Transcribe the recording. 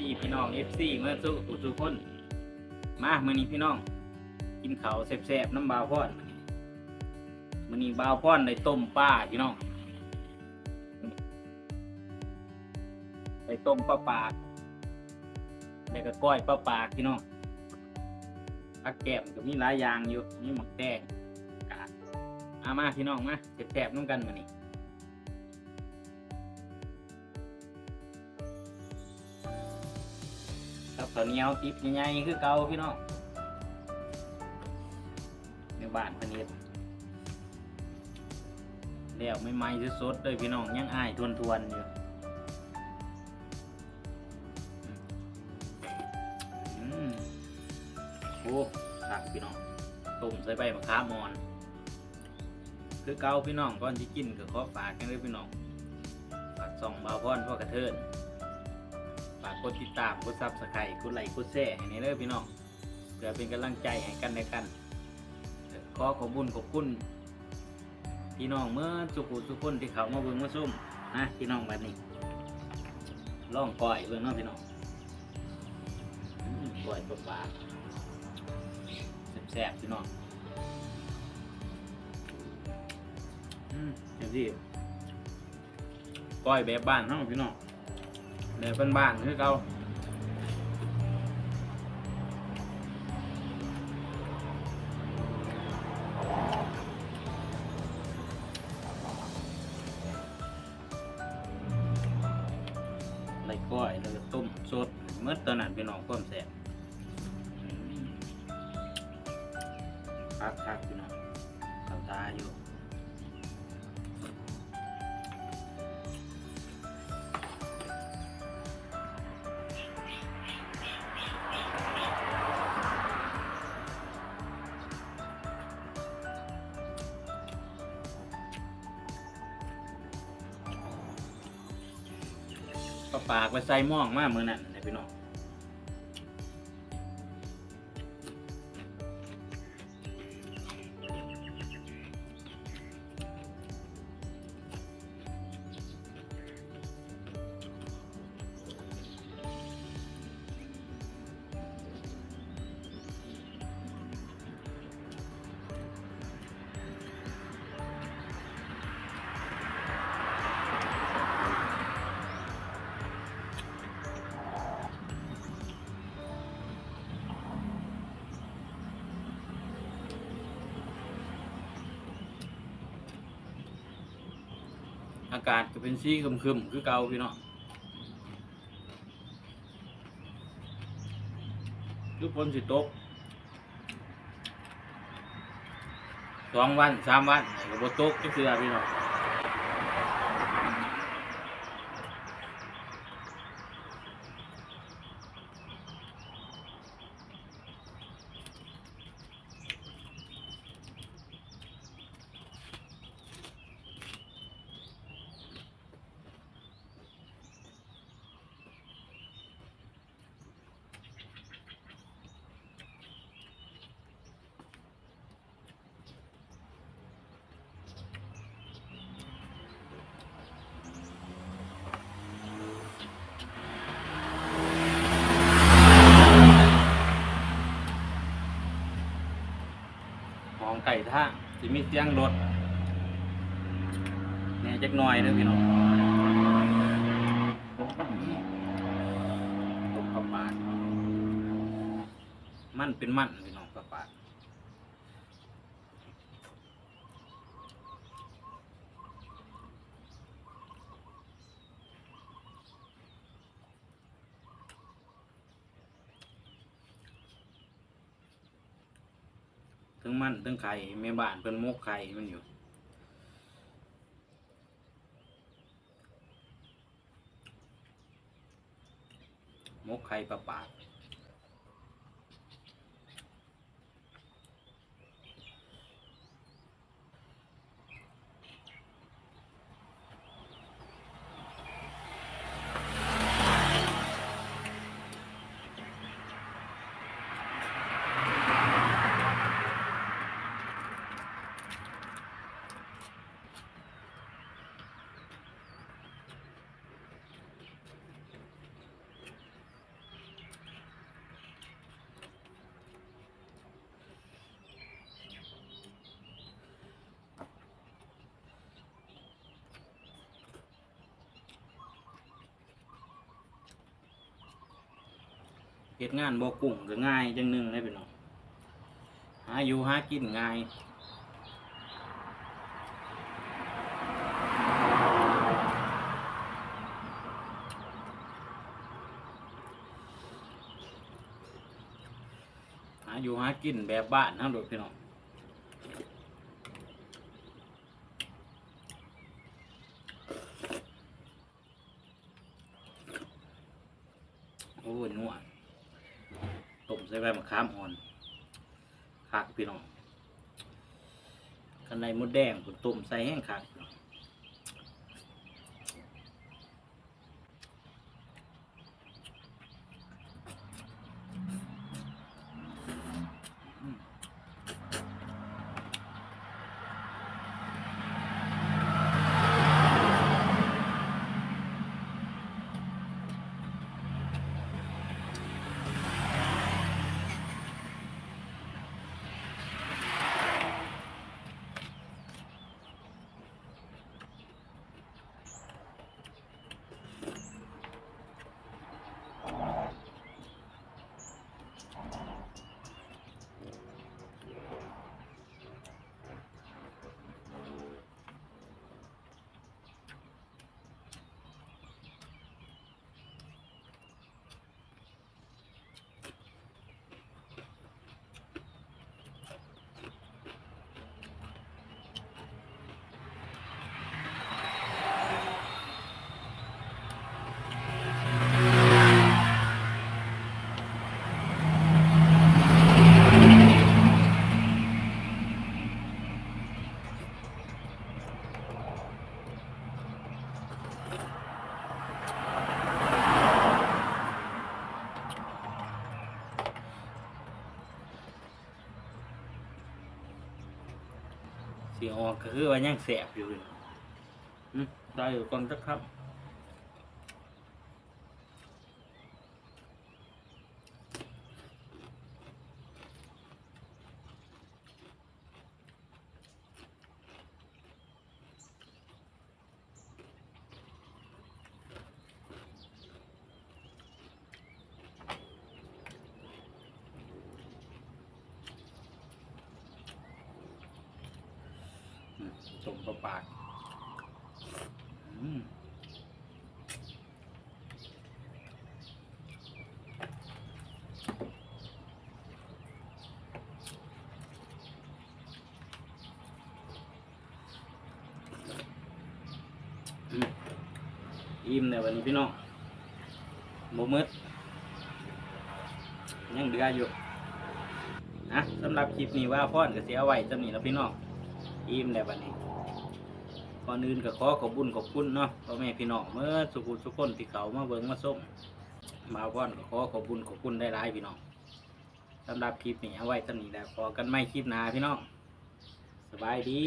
ดีพี่น้อง FC เมื่อสู้ทุกทุกคนมาเมื้อนี้พี่น้อง กินเขาแซ่บๆน้ำบาวพอนมื้อนี้บาวพอนได้ต้มปลาพี่น้องได้ต้มปลาปากแล้วก็ก้อยปลาปากพี่น้องผักแกมก็มีหลายอย่างอยู่มีหมักแดงกะเอามาพี่น้องมาแซ่บๆน้ำกันมื้อนี้ ตอนนี้เอาติบใหญ่ๆคือเก่าพี่น้องในบ้านเพนเนิดแล้วไม่ไหม้สดๆเลยพี่น้องยังอายทวนๆอยู่อืมโอ้ขักพี่น้องต้มใส่ใบมะขามมอน คือเก่าพี่น้องก่อนที่กินก็ขอฝากกันเลยพี่น้องฝากส่องบาวพอนพ่อกระเทิน ฝากกดติดตามกดซับสไครต์กดไลค์กดแชร์ให้ในเด้อพี่น้องเพื่อเป็นกำลังใจให้กันและกันขอขอบุญขอบคุณพี่น้องเมื่อสุขุทุกคนที่เขามาเบิ่งมาซุ่มนะพี่น้องแบบนี้ล่องก้อยเบิ่งเนาะพี่น้องก้อยปลาแซ่บๆพี่น้องอืมเดี๋ยวสิก้อยแบบบ้านเนาะพี่น้อง เดี๋ยวเป็นบ้านคือเขาไล่ก้อยแล้วก็ ก้มแสบคักคักๆพี่น้องเขาตาอยู่ก็ปากไปใส่หม่องมากมือนั่นนะพี่น้องากาศก็เป็นสีครึมๆคือเก่าพี่น้องคือฝนสิตกสองวันสามวันก็บ่ตกก็คือพี่เนาะ สิมีเสียงรถแหน่จักหน่อยเด้อพี่น้องตกประมาณมันเป็นมันพี่น้องกระปาด ทั้งมันทั้งไข่แม่บ้านเป็นมกไข่มันอยู่ มกไข่ประปาก เฮ็ดงานบ่กุ้งก็ง่ายจังหนึ่งเลยพี่น้องหาอยู่หากินง่ายหาอยู่หากินแบบบ้านนะโดดพี่น้องโอ้ยนัวต้ม ใส่ใบมะขามอ่อนคักพี่น้องข้างในมดแดงผมต้มใส่แห้งคัก สีออกก็คือว่ายังแสบอยู่เลยอืมได้อยู่ก่อนสักครับ อืมปลาปากอืมอืมอิ่มในวันนี้พี่น้องโมมืดยังเหลืออยู่นะสำหรับคลิปนี้ว่าพ่อนก็เสียไว้จำนี้แล้วพี่น้องอิ่มแล้วบัดนี้ ก่อนอื่นก็ขอขอบุญขอบคุณเนาะพ่อแม่พี่น้องเมื่อสุขุสุขคนที่เขามาเบิ่งมาส้มมาว่อนก็ขอขอบุญขอบคุณได้หลายพี่น้องสำหรับคลิปนี้เอาไว้ท่านี้แล้วพอกันไม่คลิปหน้าพี่น้องสบายดี